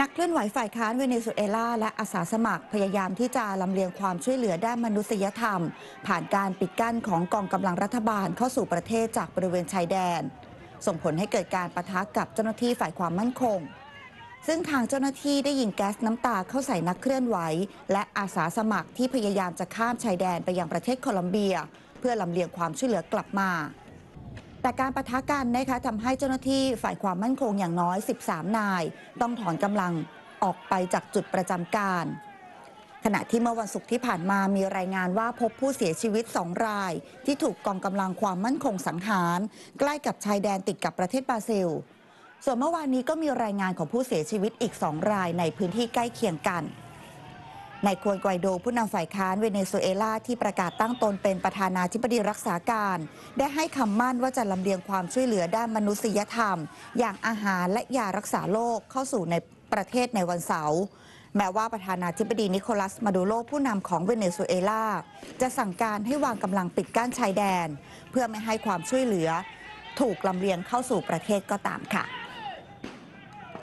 นักเคลื่อนไหวฝ่ายค้านเวเนซุเอลาและอาสาสมัครพยายามที่จะลำเลียงความช่วยเหลือด้านมนุษยธรรม ผ่านการปิดกั้นของกองกำลังรัฐบาลเข้าสู่ประเทศจากบริเวณชายแดน ส่งผลให้เกิดการประทะกับเจ้าหน้าที่ฝ่ายความมั่นคง ซึ่งทางเจ้าหน้าที่ได้ยิงแก๊สน้ำตาเข้าใส่นักเคลื่อนไหว และอาสาสมัครที่พยายามจะข้ามชายแดนไปยังประเทศโคลอมเบีย เพื่อลำเลียงความช่วยเหลือกลับมา แต่การประทะกันนะคะทำให้เจ้าหน้าที่ฝ่ายความมั่นคงอย่างน้อย 13 นาย ต้องถอนกำลังออกไปจากจุดประจำการ ขณะที่เมื่อวันศุกร์ที่ผ่านมามีรายงานว่าพบผู้เสียชีวิต2ราย ที่ถูกกองกำลังความมั่นคงสังหาร ใกล้กับชายแดนติดกับประเทศบราซิล ส่วนเมื่อวานนี้ก็มีรายงานของผู้เสียชีวิตอีก2รายในพื้นที่ใกล้เคียงกัน ในควนไกวโดผู้นำฝ่ายค้านเวเนซุเอลาที่ประกาศตั้งตนเป็นประธานาธิบดีรักษาการ ได้ให้คำมั่นว่าจะลำเลียงความช่วยเหลือด้านมนุษยธรรม อย่างอาหารและยารักษาโรคเข้าสู่ในประเทศในวันเสาร์แม้ว่าประธานาธิบดีนิโคลัสมาดูโรผู้นำของเวเนซุเอลาจะสั่งการให้วางกำลังปิดกั้นชายแดน เพื่อไม่ให้ความช่วยเหลือ ถูกลำเลียงเข้าสู่ประเทศก็ตามค่ะ